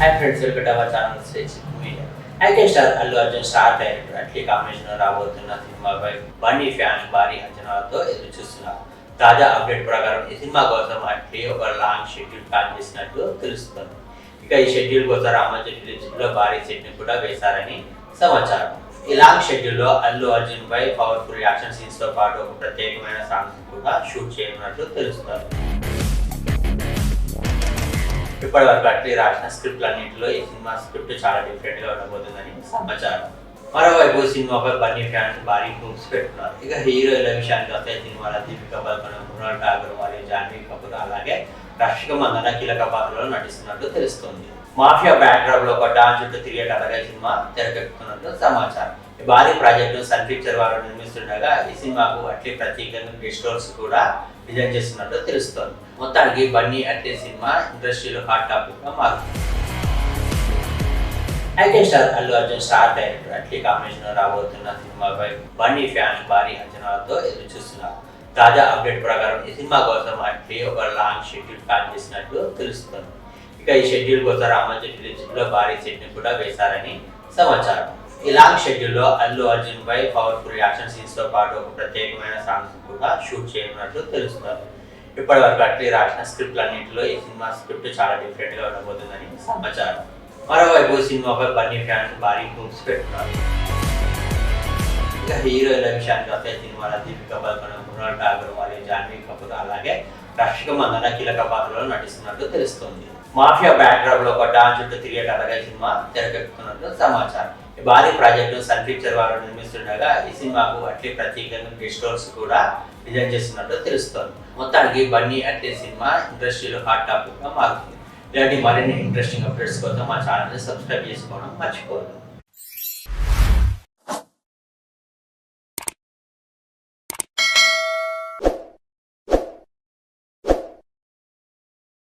Hi friends welcome to our channel stage movie icon star Allu Arjun star director Atlee combination రాబోతున్న సినిమాపై Bunny fans భారీ అంచనాలతో ఎదురు చూస్తున్నారు. తాజా అప్డేట్ ప్రకారం ఈ సినిమా కోసం అట్లీ ఒక లాంగ్ షెడ్యూల్ ప్లాన్ చేసినట్లు తెలుస్తుంది. ఇక ఈ షెడ్యూల్ కోసం రామోజీ లో భారీ సెట్ కూడా వేశారని సమాచారం. ఈ లాంగ్ షెడ్యూల్లో అల్లు అర్జున్ పై పవర్ఫుల్ యాక్షన్ సీన్స్తో పాటు ఒక ప్రత్యేకమైన సాంగ్స్ కూడా షూట్ చేయనున్నట్లు తెలుస్తుంది. ఇప్పటి వరకు అట్లీ రాసిన స్క్రిప్ట్ అన్నింటిలో ఈ సినిమా స్క్రిప్ట్ చాలా డిఫరెంట్గా ఉండబోతుందని సమాచారం. మరోవైపు సినిమాపై బన్నీ ఫ్యాన్స్ భారీ హోప్స్ పెట్టుకున్నారు ఇక హీరోయిన్ల విషయానికి వస్తే సినిమాలో దీపిక పల్కన మృణాల్ ఠాగూర్ మరియు జాన్వీ కపూర్ అలాగే రక్షక మందన కీలక పాత్రలో నటిస్తున్నట్టు తెలుస్తుంది. మాఫియా బ్యాక్డ్రాప్లో ఒక డాన్స్ చుట్టూ తిరిగేటట్టుగా ఈ సినిమా తెరకెక్కుతున్నట్టు సమాచారం. ఈ భారీ ప్రాజెక్టు సన్ పిక్చర్ వారు నిర్మిస్తుండగా ఈ సినిమాకు అట్లీ ప్రత్యేకంగా గెస్ట్ రోల్స్ కూడా డిజైన్ చేస్తున్నట్టు తెలుస్తుంది. మొత్తానికి బన్నీ అట్లీ సినిమా ఇండస్ట్రీలో హాట్ టాపిక్గా మారుతుంది. Icon star Allu Arjun star director Atlee combination రాబోతున్న సినిమాపై బన్నీ ఫ్యాన్స్ భారీ అంచనాలతో ఎదురు చూస్తున్నారు తాజా అప్డేట్ ప్రకారం ఈ సినిమా కోసం అట్లీ ఒక లాంగ్ షెడ్యూల్ ప్లాన్ చేసినట్టు తెలుస్తుంది. ఇక ఈ షెడ్యూల్ కోసం రామోజీ లో భారీ సెట్ని కూడా వేశారని సమాచారం. ఈ లాంగ్ షెడ్యూల్లో అల్లు అర్జున్ పై పవర్ఫుల్ యాక్షన్ సీన్స్తో పాటు ఒక ప్రత్యేకమైన సాంగ్స్ కూడా షూట్ చేయనున్నట్లు తెలుస్తుంది. ఇప్పటి వరకు అట్లీ రాసిన స్క్రిప్ట్ అన్నింటిలో ఈ సినిమా స్క్రిప్ట్ చాలా డిఫరెంట్గా ఉండబోతుందని సమాచారం. మరోవైపు సినిమాపై బన్నీ ఫ్యాన్స్ భారీ హోప్స్ పెట్టున్నారు. ఇక హీరోయిన్ల విషయానికి వస్తే సినిమాలో దీపిక పల్కన మృణాల్ ఠాగూర్ మరియు జాన్వీ కపూర్ అలాగే రక్షక మందన కీలక పాత్రలో నటిస్తున్నట్లు తెలుస్తుంది. మాఫియా బ్యాక్డ్రాప్లో ఒక డాన్స్ చుట్టూ తిరిగే కథగా సినిమా తెరకెక్కుతున్నట్లు సమాచారం. భారీ ప్రాజెక్టు సన్ పిక్చర్ వారు నిర్మిస్తుండగా ఈ సినిమాకు అట్లీ ప్రత్యేకంగా గెస్ట్ రోల్స్ కూడా డిజైన్ చేస్తున్నట్లు తెలుస్తోంది. మొత్తానికి బన్నీ అట్లీ సినిమా ఇండస్ట్రీలో హాట్ టాపిక్గా మారుతుంది. ఇలాంటి మరిన్ని ఇంట్రెస్టింగ్ అప్డేట్స్ కోసం మా ఛానల్ని సబ్స్క్రైబ్ చేసుకోవడం మర్చిపోవద్దు.